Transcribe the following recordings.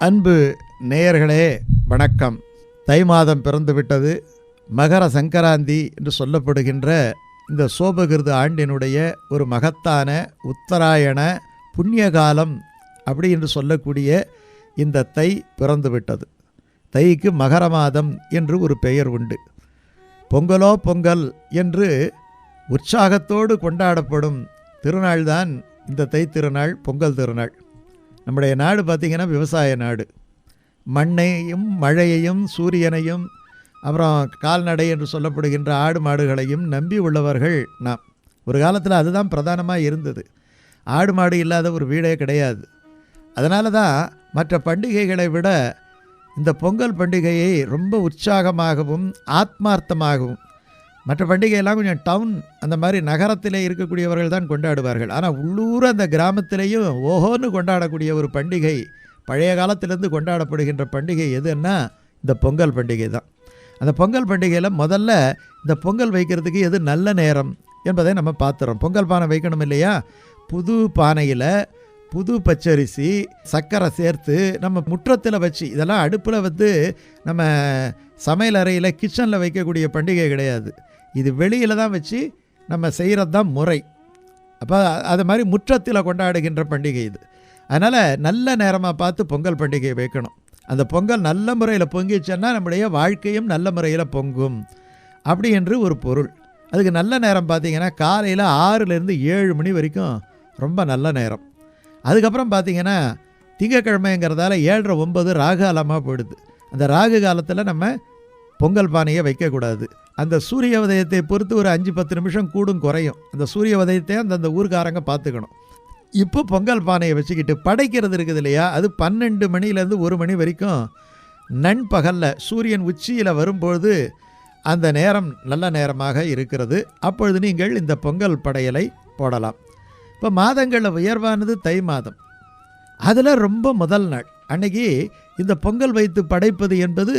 அன்பு நேயர்களே வணக்கம். தை மாதம் பிறந்துவிட்டது. மகர சங்கராந்தி என்று சொல்லப்படுகின்ற இந்த சோபகிருத ஆண்டினுடைய ஒரு மகத்தான உத்தராயண புண்ணிய காலம் அப்படி என்று சொல்லக்கூடிய இந்த தை பிறந்துவிட்டது. தைக்கு மகர மாதம் என்று ஒரு பெயர் உண்டு. பொங்கலோ பொங்கல் என்று உற்சாகத்தோடு கொண்டாடப்படும் திருநாள்தான் இந்த தை திருநாள் பொங்கல் திருநாள். நம்முடைய நாடு பார்த்திங்கன்னா விவசாய நாடு. மண்ணையும் மழையையும் சூரியனையும் அப்புறம் கால்நடை என்று சொல்லப்படுகின்ற ஆடு மாடுகளையும் நம்பி உள்ளவர்கள் நாம். ஒரு காலத்தில் அதுதான் பிரதானமாக இருந்தது. ஆடு மாடு இல்லாத ஒரு வீடே கிடையாது. அதனால தான் மற்ற பண்டிகைகளை விட இந்த பொங்கல் பண்டிகையை ரொம்ப உற்சாகமாகவும் ஆத்மார்த்தமாகவும் மற்ற பண்டிகையெல்லாம் கொஞ்சம் டவுன் அந்த மாதிரி நகரத்திலே இருக்கக்கூடியவர்கள் தான் கொண்டாடுவார்கள். ஆனால் உள்ளூர் அந்த கிராமத்திலேயும் ஓஹோன்னு கொண்டாடக்கூடிய ஒரு பண்டிகை பழைய காலத்திலேருந்து கொண்டாடப்படுகின்ற பண்டிகை எதுன்னா இந்த பொங்கல் பண்டிகை தான். அந்த பொங்கல் பண்டிகையில் முதல்ல இந்த பொங்கல் வைக்கிறதுக்கு எது நல்ல நேரம் என்பதை நம்ம பார்த்துறோம். பொங்கல் பானை வைக்கணும் இல்லையா? புது பானையில் புது பச்சரிசி சர்க்கரை சேர்த்து நம்ம முற்றத்தில் வச்சு இதெல்லாம் அடுப்பில் வந்து நம்ம சமையல் அறையில் கிச்சனில் வைக்கக்கூடிய பண்டிகை கிடையாது. இது வெளியில் தான் வச்சு நம்ம செய்கிறது தான் முறை. அப்போ அது மாதிரி முற்றத்தில் கொண்டாடுகின்ற பண்டிகை இது. அதனால் நல்ல நேரமாக பார்த்து பொங்கல் பண்டிகை வைக்கணும். அந்த பொங்கல் நல்ல முறையில் பொங்கிச்சேன்னா நம்முடைய வாழ்க்கையும் நல்ல முறையில் பொங்கும். அப்படி என்று ஒரு பொருள். அதுக்கு நல்ல நேரம் பார்த்திங்கன்னா காலையில் ஆறுலேருந்து ஏழு மணி வரைக்கும் ரொம்ப நல்ல நேரம். அதுக்கப்புறம் பார்த்திங்கன்னா திங்கக்கிழமைங்கிறதால ஏழரை ஒம்பது ராகு காலமாக போயிடுது. அந்த ராகு காலத்தில் நம்ம பொங்கல் பானையை வைக்கக்கூடாது. அந்த சூரிய உதயத்தை பொறுத்து ஒரு அஞ்சு பத்து நிமிஷம் கூடும் குறையும். அந்த சூரிய உதயத்தை அந்தந்த ஊர்க்காரங்க பார்த்துக்கணும். இப்போ பொங்கல் பானையை வச்சுக்கிட்டு படைக்கிறது இருக்குது இல்லையா? அது பன்னெண்டு மணிலேருந்து ஒரு மணி வரைக்கும் நண்பகலில் சூரியன் உச்சியில் வரும்பொழுது அந்த நேரம் நல்ல நேரமாக இருக்கிறது. அப்பொழுது நீங்கள் இந்த பொங்கல் படையலை போடலாம். இப்போ மாதங்களில் உயர்வானது தை மாதம். அதில் ரொம்ப முதல் நாள். அன்னைக்கு இந்த பொங்கல் வைத்து படைப்பது என்பது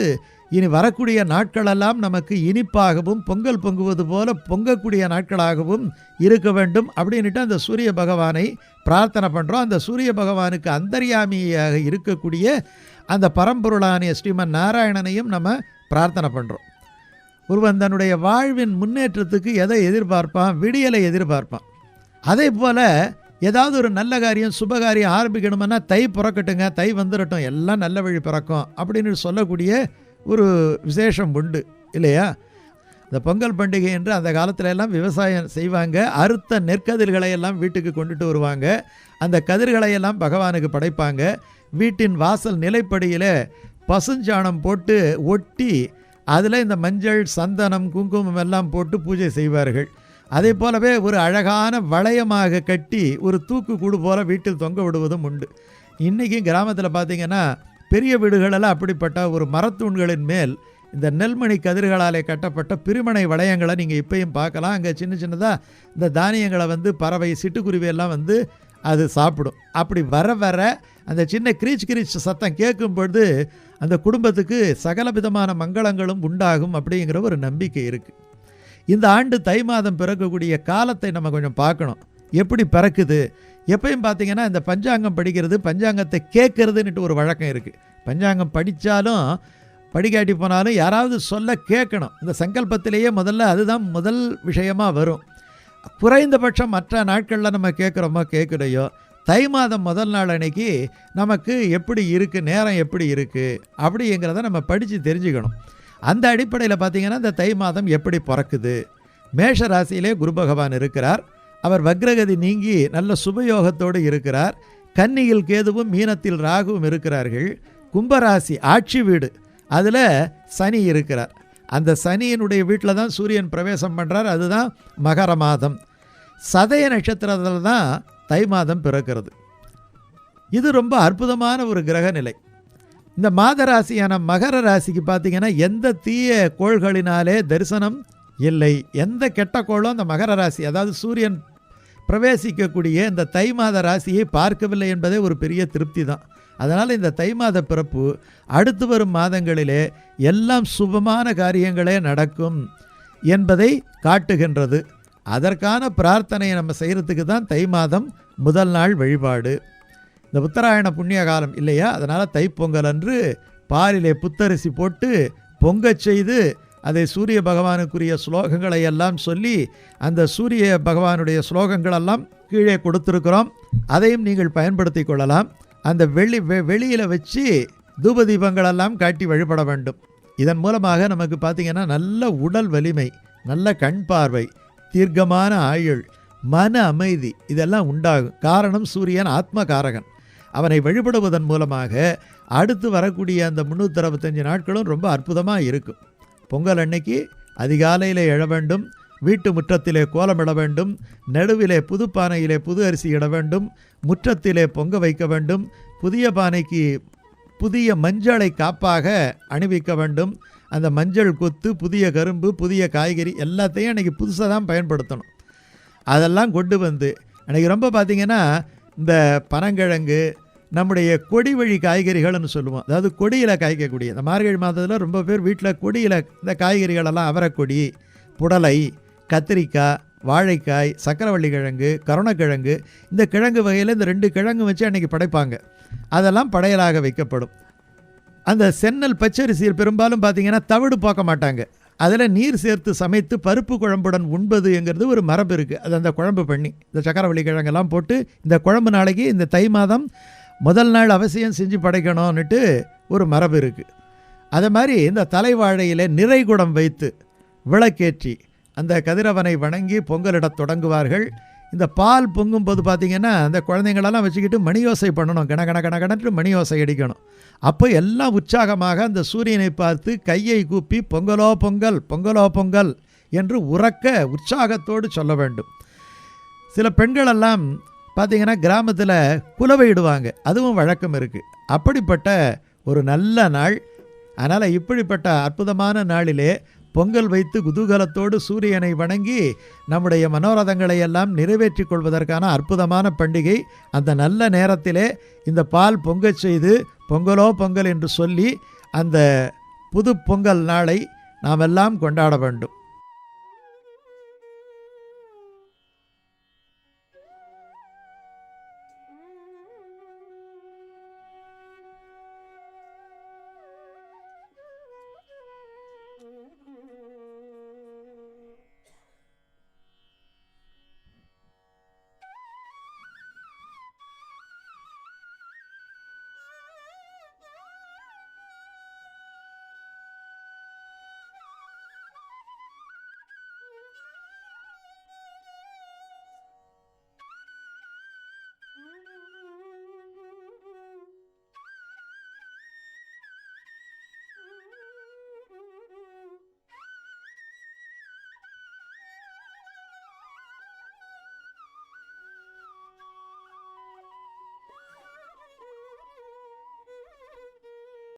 இனி வரக்கூடிய நாட்களெல்லாம் நமக்கு இனிப்பாகவும் பொங்கல் பொங்குவது போல பொங்கக்கூடிய நாட்களாகவும் இருக்க வேண்டும் அப்படின்ட்டு அந்த சூரிய பகவானை பிரார்த்தனை பண்ணுறோம் அந்த சூரிய பகவானுக்கு அந்தர்யாமியாக இருக்கக்கூடிய அந்த பரம்பொருளானிய ஸ்ரீமன் நாராயணனையும் நம்ம பிரார்த்தனை பண்ணுறோம் ஒருவன் தன்னுடைய வாழ்வின் முன்னேற்றத்துக்கு எதை எதிர்பார்ப்பான்? விடியலை எதிர்பார்ப்பான். அதே போல் ஏதாவது ஒரு நல்ல காரியம் சுபகாரியம் ஆரம்பிக்கணுமென்னா தை பிறக்கட்டுங்க தை வந்துடட்டும் எல்லாம் நல்ல வழி பிறக்கும் அப்படின்னு சொல்லக்கூடிய ஒரு விசேஷம் உண்டு இல்லையா? இந்த பொங்கல் பண்டிகை என்று அந்த காலத்துல எல்லாம் விவசாயம் செய்வாங்க. அறுத்த நெற்கதிர்களை எல்லாம் வீட்டுக்கு கொண்டுட்டு வருவாங்க. அந்த கதிர்களை எல்லாம் பகவானுக்கு படைப்பாங்க. வீட்டின் வாசல் நிலைப்படியில் பசுஞ்சாணம் போட்டு ஒட்டி அதில் இந்த மஞ்சள் சந்தனம் குங்குமம் எல்லாம் போட்டு பூஜை செய்வார்கள். அதே போலவே ஒரு அழகான வளையமாக கட்டி ஒரு தூக்கு கூடு போல் வீட்டில் தொங்க விடுவதும் உண்டு. இன்றைக்கும் கிராமத்தில் பார்த்திங்கன்னா பெரிய வீடுகளெல்லாம் அப்படிப்பட்ட ஒரு மரத்தூண்களின் மேல் இந்த நெல்மணி கதிர்களாலே கட்டப்பட்ட பிரிமனை வளையங்களை நீங்கள் இப்பயும் பார்க்கலாம். அங்கே சின்ன சின்னதாக இந்த தானியங்களை வந்து பறவை சிட்டுக்குருவியெல்லாம் வந்து அது சாப்பிடும். அப்படி வர வர அந்த சின்ன கிரீச் கிரீச் சத்தம் கேட்கும் பொழுது அந்த குடும்பத்துக்கு சகல விதமான மங்களங்களும் உண்டாகும் அப்படிங்கிற ஒரு நம்பிக்கை இருக்குது இந்த ஆண்டு தை மாதம் பிறக்கக்கூடிய காலத்தை நம்ம கொஞ்சம் பார்க்கணும். எப்படி பிறக்குது? எப்பயும் பார்த்தீங்கன்னா இந்த பஞ்சாங்கம் படிக்கிறது பஞ்சாங்கத்தை கேட்கறதுன்னுட்டு ஒரு வழக்கம் இருக்குது பஞ்சாங்கம் படித்தாலும் படிக்காட்டி போனாலும் யாராவது சொல்ல கேட்கணும். இந்த சங்கல்பத்திலேயே முதல்ல அதுதான் முதல் விஷயமாக வரும். குறைந்தபட்சம் மற்ற நாட்களில் நம்ம கேட்குறோமோ கேட்குறையோ தை மாதம் முதல் நாள் அன்னைக்கு நமக்கு எப்படி இருக்குது நேரம் எப்படி இருக்குது அப்படிங்கிறத நம்ம படித்து தெரிஞ்சுக்கணும். அந்த அடிப்படையில் பார்த்தீங்கன்னா இந்த தை மாதம் எப்படி பிறக்குது? மேஷ ராசியிலே குரு பகவான் இருக்கிறார். அவர் வக்ரகதி நீங்கி நல்ல சுபயோகத்தோடு இருக்கிறார். கன்னியில் கேதுவும் மீனத்தில் ராகுவும் இருக்கிறார்கள். கும்பராசி ஆட்சி வீடு. அதில் சனி இருக்கிறார். அந்த சனியினுடைய வீட்டில் தான் சூரியன் பிரவேசம் பண்ணுறார் அதுதான் மகர மாதம். சதய நட்சத்திரத்தில் தான் தை மாதம் பிறக்கிறது. இது ரொம்ப அற்புதமான ஒரு கிரக நிலை. இந்த மாத ராசியான மகர ராசிக்கு பார்த்திங்கன்னா எந்த தீய கோள்களினாலே தரிசனம் இல்லை எந்த கெட்ட கோளும் அந்த மகர ராசி அதாவது சூரியன் பிரவேசிக்கக்கூடிய இந்த தை மாத ராசியை பார்க்கவில்லை என்பதே ஒரு பெரிய திருப்தி தான். அதனால் இந்த தை மாத பிறப்பு அடுத்து வரும் மாதங்களிலே எல்லாம் சுபமான காரியங்களே நடக்கும் என்பதை காட்டுகின்றது. அதற்கான பிரார்த்தனையை நம்ம செய்கிறதுக்கு தான் தை மாதம் முதல் நாள் வழிபாடு. இந்த உத்தராயண புண்ணிய காலம் இல்லையா? அதனால் தைப்பொங்கல் அன்று பாலிலே புத்தரிசி போட்டு பொங்கச் செய்து அதை சூரிய பகவானுக்குரிய ஸ்லோகங்களை எல்லாம் சொல்லி அந்த சூரிய பகவானுடைய ஸ்லோகங்களெல்லாம் கீழே கொடுத்துருக்குறோம். அதையும் நீங்கள் பயன்படுத்தி கொள்ளலாம். அந்த வெளி வெ வெளியில் வச்சு தூப தீபங்களெல்லாம் காட்டி வழிபட வேண்டும். இதன் மூலமாக நமக்கு பார்த்திங்கன்னா நல்ல உடல் வலிமை நல்ல கண் பார்வை தீர்க்கமான ஆயுள் மன அமைதி இதெல்லாம் உண்டாகும். காரணம் சூரியன் ஆத்மகாரகன். அவனை வழிபடுவதன் மூலமாக அடுத்து வரக்கூடிய அந்த முந்நூற்றி அறுபத்தஞ்சு நாட்களும் ரொம்ப அற்புதமாக இருக்கும். பொங்கல் அன்னைக்கு அதிகாலையில் எழ வேண்டும் வீட்டு முற்றத்திலே கோலமிட வேண்டும் நடுவிலே புது பானையிலே புது அரிசி இட வேண்டும் முற்றத்திலே பொங்க வைக்க வேண்டும் புதிய பானைக்கு புதிய மஞ்சளை காப்பாக அணிவிக்க வேண்டும். அந்த மஞ்சள் கொத்து புதிய கரும்பு புதிய காய்கறி எல்லாத்தையும் அன்றைக்கி புதுசாக தான் பயன்படுத்தணும். அதெல்லாம் கொண்டு வந்து அன்றைக்கி ரொம்ப பார்த்திங்கன்னா இந்த பனங்கிழங்கு நம்முடைய கொடி வழி காய்கறிகள்னு சொல்லுவோம். அதாவது கொடியில் காய்க்கக்கூடிய இந்த மார்கழி மாதத்தில் ரொம்ப பேர் வீட்டில் கொடியில் இந்த காய்கறிகளெல்லாம் அவரைக்கொடி புடலை கத்திரிக்காய் வாழைக்காய் சக்கரவள்ளி கிழங்கு கருணக்கிழங்கு இந்த கிழங்கு வகையில் இந்த ரெண்டு கிழங்கு வச்சு அன்றைக்கி படைப்பாங்க. அதெல்லாம் படையலாக வைக்கப்படும். அந்த சென்னல் பச்சரிசியில் பெரும்பாலும் பார்த்தீங்கன்னா தவிடு பார்க்க மாட்டாங்க. அதில் நீர் சேர்த்து சமைத்து பருப்பு குழம்புடன் உண்பதுங்கிறது ஒரு மரபு இருக்குது அது அந்த குழம்பு பண்ணி இந்த சக்கரவள்ளி கிழங்கெல்லாம் போட்டு இந்த குழம்பு நாளைக்கு இந்த தை மாதம் முதல் நாள் அவசியம் செஞ்சு படைக்கணும்னுட்டு ஒரு மரபு இருக்குது அதே மாதிரி இந்த தலைவாழையில் நிறைகுடம் வைத்து விளக்கேற்றி அந்த கதிரவனை வணங்கி பொங்கலிடத் தொடங்குவார்கள். இந்த பால் பொங்கும்போது பார்த்திங்கன்னா அந்த குழந்தைங்களெல்லாம் வச்சுக்கிட்டு மணியோசை பண்ணணும். கண கண கண கணட்டு மணியோசை அடிக்கணும். அப்போ எல்லாம் உற்சாகமாக அந்த சூரியனை பார்த்து கையை கூப்பி பொங்கலோ பொங்கல் பொங்கலோ பொங்கல் என்று உறக்க உற்சாகத்தோடு சொல்ல வேண்டும். சில பெண்களெல்லாம் பார்த்திங்கன்னா கிராமத்தில் குலவையிடுவாங்க. அதுவும் வழக்கம் இருக்குது அப்படிப்பட்ட ஒரு நல்ல நாள் அதனால் இப்படிப்பட்ட அற்புதமான நாளிலே பொங்கல் வைத்து குதூகலத்தோடு சூரியனை வணங்கி நம்முடைய மனோரதங்களை எல்லாம் நிறைவேற்றிக் கொள்வதற்கான அற்புதமான பண்டிகை. அந்த நல்ல நேரத்திலே இந்த பால் பொங்கச் செய்து பொங்கலோ பொங்கல் என்று சொல்லி அந்த புது பொங்கல் நாளை நாம் எல்லாம் கொண்டாட வேண்டும்.